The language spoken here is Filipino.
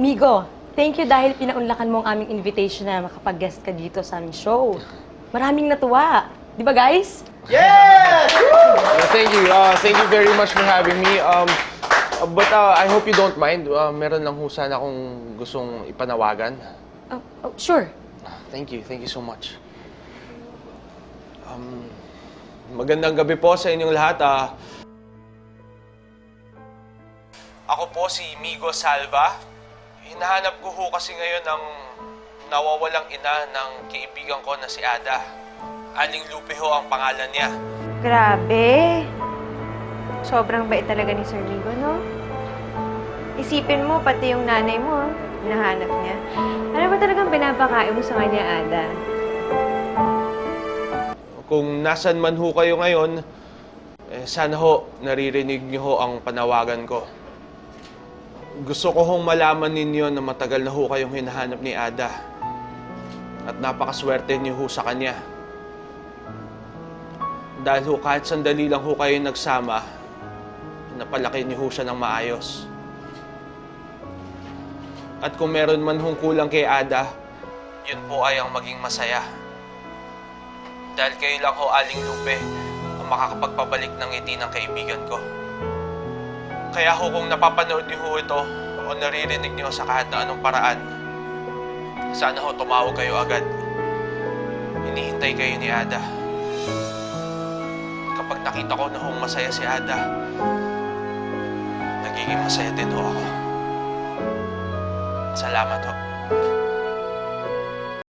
Migo, thank you dahil pinaunlakan mo ang aming invitation na makapag-guest ka dito sa aming show. Maraming natuwa. Di ba, guys? Yeah, thank you. Uh, thank you very much for having me. Um, uh, but uh, I hope you don't mind. Uh, meron lang ho sana akong gustong ipanawagan. Oh, oh, sure. Thank you. Thank you so much. Um, magandang gabi po sa inyong lahat. Ah. Ako po si Migo Salva. Hinahanap ko ho kasi ngayon ang nawawalang ina ng kaibigan ko na si Ada. Aling Lupe ho ang pangalan niya. Grabe. Sobrang bait talaga ni Sir Migo, no? Isipin mo, pati yung nanay mo, hinahanap niya. Ano ba talagang pinapakain mo sa kanya, Ada? Kung nasan man ho kayo ngayon, eh, sana ho naririnig niyo ho ang panawagan ko. Gusto ko hong malaman ninyo na matagal na ho kayong hinahanap ni Ada. At napakaswerte niyo ho sa kanya. Dahil ho kahit sandali lang ho kayo nagsama, napalaki niyo ho siya ng maayos. At kung meron man hong kulang kay Ada, yun po ay ang maging masaya. Dahil kayo lang ho, Aling Lupe, ang makakapagpabalik ng ngiti ng kaibigan ko. Kaya ho kung napapanood niyo ho ito o naririnig niyo sa kahit na anong paraan, sana ho tumawag kayo agad. Hinihintay kayo ni Ada. Kapag nakita ko na hong masaya si Ada, nagiging masaya din ho ako. Salamat ho.